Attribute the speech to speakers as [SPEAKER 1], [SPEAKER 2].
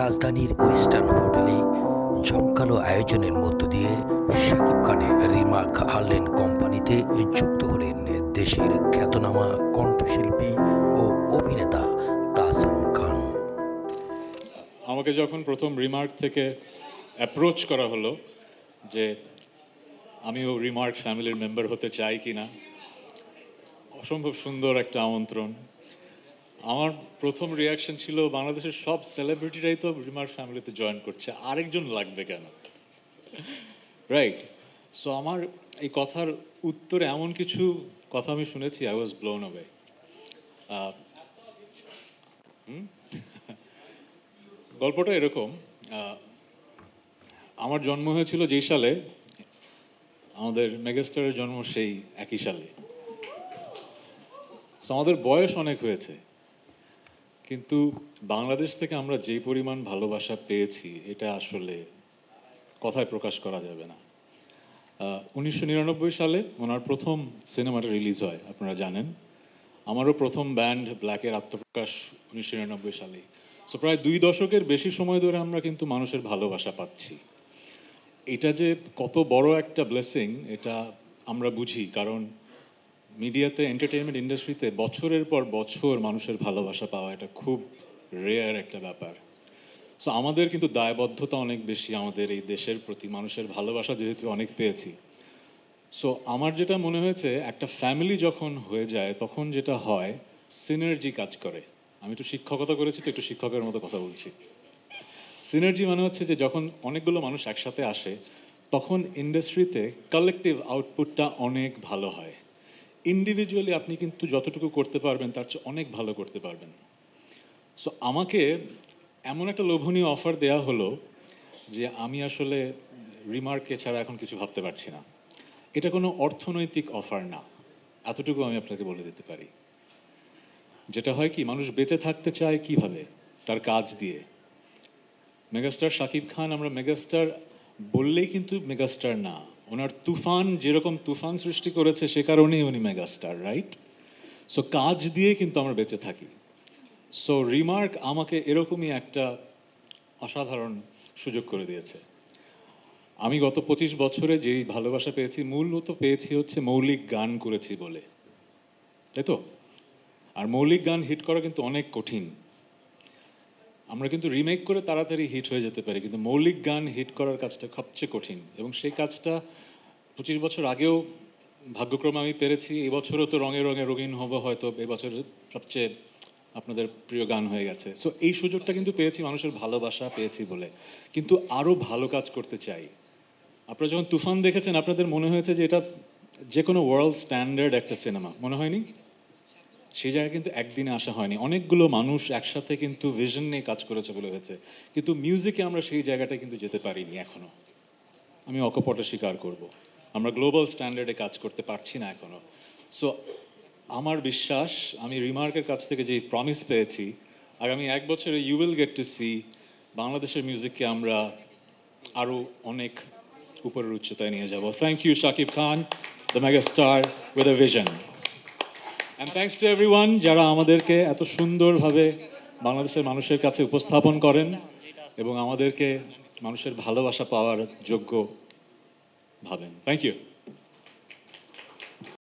[SPEAKER 1] রাজধানীর ওয়েস্টার্ন হোটেলে জমকালো আয়োজনের মধ্য দিয়ে শাকিব খানের রিমার্ক হারলেন কোম্পানিতে যুক্ত হলেন দেশের খ্যাতনামা কণ্ঠশিল্পী ও অভিনেতা তাসাম খান।
[SPEAKER 2] আমাকে যখন প্রথম রিমার্ক থেকে অ্যাপ্রোচ করা হলো যে আমিও রিমার্ক ফ্যামিলির মেম্বার হতে চাই কি না অসম্ভব সুন্দর একটা আমন্ত্রণ। আমার প্রথম রিয়াকশন ছিল বাংলাদেশের সব সেলিব্রিটিরাই তো রিমার্ক ফ্যামিলিতে জয়েন করছে আরেকজন লাগবে কেন? রাইট সো আমার এই কথার উত্তরে এমন কিছু কথা আমি শুনেছি আই ওয়াজ ব্লোন অ্যাওয়ে গল্পটা এরকম আমার জন্ম হয়েছিল যেই সালে আমাদের মেগাস্টারের জন্ম সেই একই সালে। So, আমাদের বয়স অনেক হয়েছে। কিন্তু বাংলাদেশ থেকে আমরা যে পরিমাণ ভালোবাসা পেয়েছি, এটা আসলে কথায় প্রকাশ করা যাবে না। উনিশশো নিরানব্বই সালে ওনার প্রথম সিনেমাটা রিলিজ হয়, আপনারা জানেন। আমারও প্রথম ব্যান্ড ব্ল্যাকের আত্মপ্রকাশ উনিশশো নিরানব্বই সালে। সো প্রায় দুই দশকের বেশি সময় ধরে আমরা কিন্তু মানুষের ভালোবাসা পাচ্ছি। এটা যে কত বড় একটা ব্লেসিং এটা আমরা বুঝি, কারণ মিডিয়াতে এন্টারটেনমেন্ট ইন্ডাস্ট্রিতে বছরের পর বছর মানুষের ভালোবাসা পাওয়া এটা খুব রেয়ার একটা ব্যাপার। সো আমাদের কিন্তু দায়বদ্ধতা অনেক বেশি আমাদের এই দেশের প্রতি, মানুষের ভালোবাসা যেহেতু অনেক পেয়েছি। সো আমার যেটা মনে হয়েছে, একটা ফ্যামিলি যখন হয়ে যায়, তখন যেটা হয় সিনার্জি কাজ করে। আমি একটু শিক্ষকতা করেছি তো, একটু শিক্ষকের মতো কথা বলছি। সিনার্জি মানে হচ্ছে যে, যখন অনেকগুলো মানুষ একসাথে আসে, তখন ইন্ডাস্ট্রিতে কালেকটিভ আউটপুটটা অনেক ভালো হয়। ইন্ডিভিজুয়ালি আপনি কিন্তু যতটুকু করতে পারবেন, তার চেয়ে অনেক ভালো করতে পারবেন। সো আমাকে এমন একটা লোভনীয় অফার দেয়া হলো যে আমি আসলে রিমার্কে ছাড়া এখন কিছু ভাবতে পারছি না। এটা কোনো অর্থনৈতিক অফার না। এতটুকু আমি আপনাকে বলে দিতে পারি। যেটা হয় কি, মানুষ বেঁচে থাকতে চায় কীভাবে? তার কাজ দিয়ে। মেগাস্টার শাকিব খান, আমরা মেগাস্টার বললেই কিন্তু মেগাস্টার না। ওনার তুফান যেরকম তুফান সৃষ্টি করেছে, সে কারণেই উনি মেগাস্টার রাইট সো কাজ দিয়ে কিন্তু আমরা বেঁচে থাকি। সো রিমার্ক আমাকে এরকমই একটা অসাধারণ সুযোগ করে দিয়েছে। আমি গত পঁচিশ বছরে যেই ভালোবাসা পেয়েছি, মূলত পেয়েছি হচ্ছে মৌলিক গান করেছি বলে। তাই তো? আর মৌলিক গান হিট করা কিন্তু অনেক কঠিন। আমরা কিন্তু রিমেক করে তাড়াতাড়ি হিট হয়ে যেতে পারি, কিন্তু মৌলিক গান হিট করার কাজটা সবচেয়ে কঠিন। এবং সেই কাজটা পঁচিশ বছর আগেও ভাগ্যক্রমে আমি পেরেছি এবছরও তো রঙে রঙে রঙিন হব হয়তো এবছর সবচেয়ে আপনাদের প্রিয় গান হয়ে গেছে। সো এই সুযোগটা কিন্তু পেয়েছি, মানুষের ভালোবাসা পেয়েছি বলে। কিন্তু আরও ভালো কাজ করতে চাই। আপনারা যখন তুফান দেখেছেন, আপনাদের মনে হয়েছে যে এটা যে কোনো ওয়ার্ল্ড স্ট্যান্ডার্ড একটা সিনেমা মনে হয়নি? সেই জায়গায় কিন্তু একদিনে আসা হয়নি। অনেকগুলো মানুষ একসাথে কিন্তু ভিশন নিয়ে কাজ করেছে বলে হয়েছে। কিন্তু মিউজিকে আমরা সেই জায়গাটা কিন্তু যেতে পারিনি এখনও। আমি অকপটে স্বীকার করব। আমরা গ্লোবাল স্ট্যান্ডার্ডে কাজ করতে পারছি না এখনও। সো আমার বিশ্বাস, আমি রিমার্কের কাছ থেকে যে প্রমিস পেয়েছি, আগামী এক বছরে you will get to see বাংলাদেশের মিউজিককে আমরা আরও অনেক উপরের উচ্চতায় নিয়ে যাব। Thank you Shakib Khan the mega star with a vision and thanks to everyone যারা আমাদেরকে এত সুন্দরভাবে বাংলাদেশের মানুষের কাছে উপস্থাপন করেন এবং আমাদেরকে মানুষের ভালোবাসা পাওয়ার যোগ্য ভাবেন। Thank you